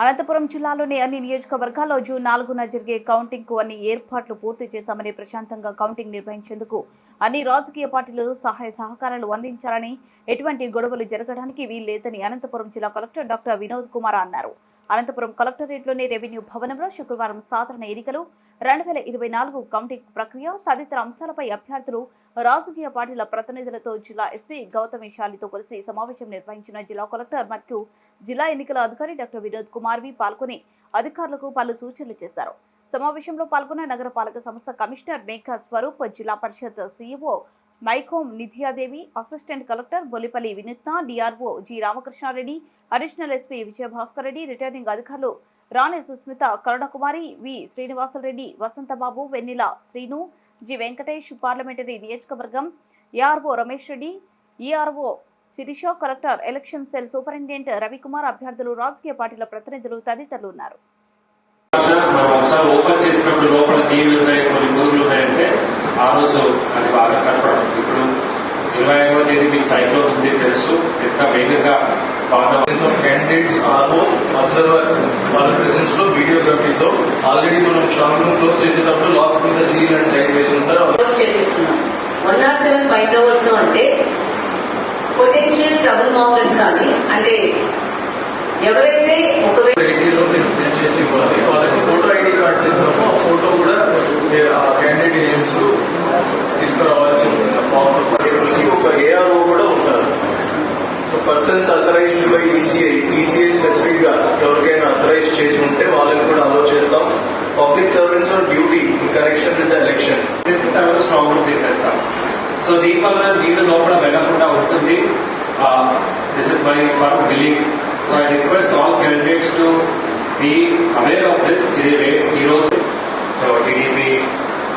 అనంతపురం జిల్లాలోని అన్ని నియోజకవర్గాల్లో జూన్ నాలుగున జరిగే కౌంటింగ్కు అన్ని ఏర్పాట్లు పూర్తి చేశామని ప్రశాంతంగా కౌంటింగ్ నిర్వహించేందుకు అన్ని రాజకీయ పార్టీలు సహాయ సహకారాలు అందించాలని ఎటువంటి గొడవలు జరగడానికి వీల్లేదని అనంతపురం జిల్లా కలెక్టర్ డాక్టర్ వినోద్ కుమార్ అన్నారు. అనంతపురం కలెక్టరేట్లోని రెవెన్యూ భవనంలో శుక్రవారం సాధారణ ఎన్నికలు రెండు వేల ఇరవై నాలుగు కౌంటింగ్ ప్రక్రియ తదితర అంశాలపై అభ్యర్థులు రాజకీయ పార్టీల ప్రతినిధులతో జిల్లా ఎస్పీ గౌతమి శాలితో కలిసి సమావేశం నిర్వహించిన జిల్లా కలెక్టర్ మరియు జిల్లా ఎన్నికల అధికారి డాక్టర్ వినోద్ కుమార్ వి పాల్గొని అధికారులకు పలు సూచనలు చేశారు. సమావేశంలో పాల్గొన్న నగరపాలక సంస్థ commissioner Megha Swaroop Zilla Parishad CEO Maikom Nithyadevi assistant collector Bolipalli Vinutna DRO G Ramakrishnareddy additional SP Vijayabhaskar Reddy returning అధికారులు Rani Susmitha Karunakumari V Srinivasareddy Vasanthababu Vennela Srinu G Venkatesh parliamentary నియోజకవర్గం ARO Ramesh Reddy ERO Sirisha collector election cell superintendent Ravikumar అభ్యర్థులు రాజకీయ పార్టీల ప్రతినిధులు తదితరులు ఉన్నారు. ఐదవ తేదీ లో ఉంది తెలుసు. ఎంత వేగంగా క్యాండిడేట్స్ ఆర్ఓ అబ్జర్వర్ వాళ్ళ ప్రెసెన్స్లో వీడియోగ్రఫీతో ఆల్రెడీ మనం షాప్ రూమ్ క్లోజ్ చేసేటప్పుడు లాక్స్ మీద సీల్ అండ్ సైడ్ వేసిన తర్వాత one not seven five hours అంటే పొటెన్షియల్ ట్రబుల్ మాంగర్స్ కానీ అంటే ఎవరైతే ఒకవేళ persons authorised by ECI ECI స్పెసిఫిక్గా ఎవరికైనా అథరైజ్ చేసి ఉంటే వాళ్ళకి కూడా అలో చేస్తాం. Public servants on duty in connection with election strong తీసేస్తాం సో దీనివల్ల నీళ్ళు లోపల వెళ్ళకుండా ఉంటుంది. This is my for believe so I request all candidates to be aware of this ఇది రేపు ఈ రోజు సో టీడీపీ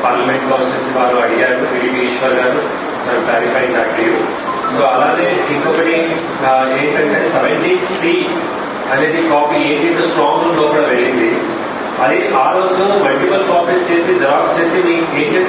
పార్లమెంట్ కాన్స్టిట్యూన్సీ వారు అడిగారు. టీడీపీ ఈశ్వర్ గారు క్లారిఫై దట్ యూ సో అలానే ఇంకొకటి ఏంటంటే సెవెంటీన్ సి అనేది కాపీ ఏంటి స్ట్రాంగ్ రూమ్ లోపల వెళ్ళింది. అది ఆ రోజు మల్టిపల్ కాపీస్ చేసి జెరాక్స్ చేసి మీ ఏజెంట్